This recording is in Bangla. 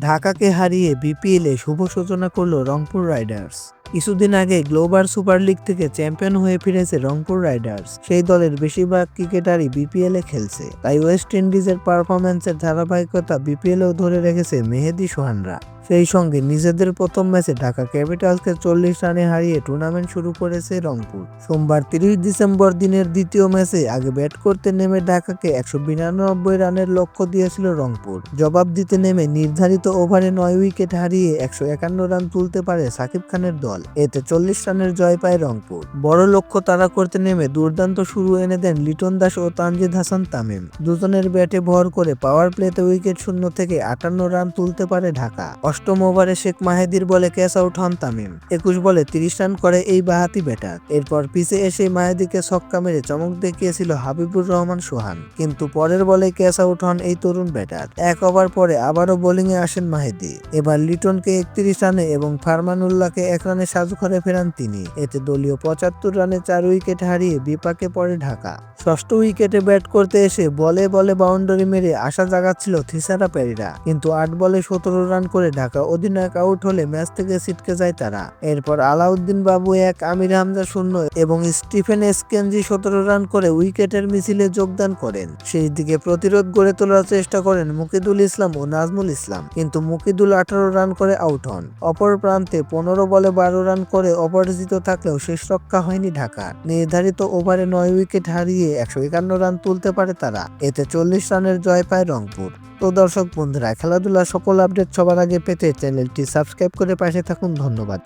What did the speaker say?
ঢাকাকে হারিয়ে বিপিএলে শুভ সূচনা করল রংপুর রাইডার্স। কিছুদিন আগে গ্লোবাল সুপার লিগ থেকে চ্যাম্পিয়ন হয়ে ফিরেছে রংপুর রাইডার্স। সেই দলের বেশিরভাগ ক্রিকেটারই বিপিএলে খেলছে। তাই ওয়েস্ট ইন্ডিজের পারফরম্যান্সের ধারাবাহিকতা বিপিএলেও ধরে রেখেছে মেহেদি সোহানরা। সেই সঙ্গে নিজেদের প্রথম ম্যাচে ঢাকা ক্যাপিটালসকে চল্লিশ রানে হারিয়ে টুর্নামেন্ট শুরু করেছে রংপুর। সোমবার তিরিশ ডিসেম্বর দিনের দ্বিতীয় ম্যাচে আগে ব্যাট করতে নেমে ঢাকাকে একশো বিরানব্বই রানের লক্ষ্য দিয়েছিল রংপুর। জবাব দিতে নেমে নির্ধারিত ওভারে নয় উইকেট হারিয়ে একশো একান্ন রান তুলতে পারে সাকিব খানের দল। এতে চল্লিশ রানের জয় পায় রংপুর। বড় লক্ষ্য তাড়া করতে নেমে দুর্দান্ত শুরু এনে দেন লিটন দাস ও তানজিদ হাসান তামিম। দুজনের ব্যাটে ভর করে পাওয়ার প্লেতে উইকেট শূন্য থেকে আটান্ন রান তুলতে পারে ঢাকা। অষ্টম ওভারে শেখ মাহেদির বলে ক্যাচ আউট হন তামিম। একুশ বলে তিরিশ রান করে এই বাহাতি ব্যাটার। এরপর পিছে এসে মাহেদিকে ছক্কা মেরে চমক দেখিয়েছিল হাবিবুর রহমান সোহান। কিন্তু পরের বলে ক্যাচ আউট হন এই তরুণ ব্যাটার। এক ওভার পরে আবারও বোলিংয়ে আসেন মাহেদি। এবার লিটনকে একত্রিশ রানে এবং ফারমানুল্লাহকে এক রানে সাজু করে ফেরান তিনি। এতে দলীয় পঁচাত্তর রানে চার উইকেট হারিয়ে বিপাকে পড়ে ঢাকা। ষষ্ঠ উইকেটে ব্যাট করতে এসে বলে বলে বাউন্ডারি মেরে আশা জাগাচ্ছিল থিসারা প্যারিরা। কিন্তু আট বলে সতেরো রান করে ঢাকা অধিনায়ক আউট হলে ম্যাচ থেকে ছিটকে যায় তারা। এরপর আলাউদ্দিন বাবু এক আমির হামজা শূন্য এবং স্টিফেন এসকেনজি সতেরো রান করে উইকেটের মিছিলে যোগদান করেন। সেই দিকে প্রতিরোধ গড়ে তোলার চেষ্টা করেন মুকিদুল ইসলাম ও নাজমুল ইসলাম, কিন্তু মুকিদুল আঠারো রান করে আউট হন। অপর প্রান্তে পনেরো বলে বারো রান করে অপরাজিত থাকলেও শেষ রক্ষা হয়নি ঢাকা নির্ধারিত ওভারে নয় উইকেট হারিয়ে একশো একান্ন রান তুলতে পারে তারা। এতে চল্লিশ রানের জয় পায় রংপুর। তো দর্শক বন্ধুরা, খেলাধুলা সকল আপডেট সবার আগে পেতে চ্যানেলটি সাবস্ক্রাইব করে পাশে থাকুন। ধন্যবাদ।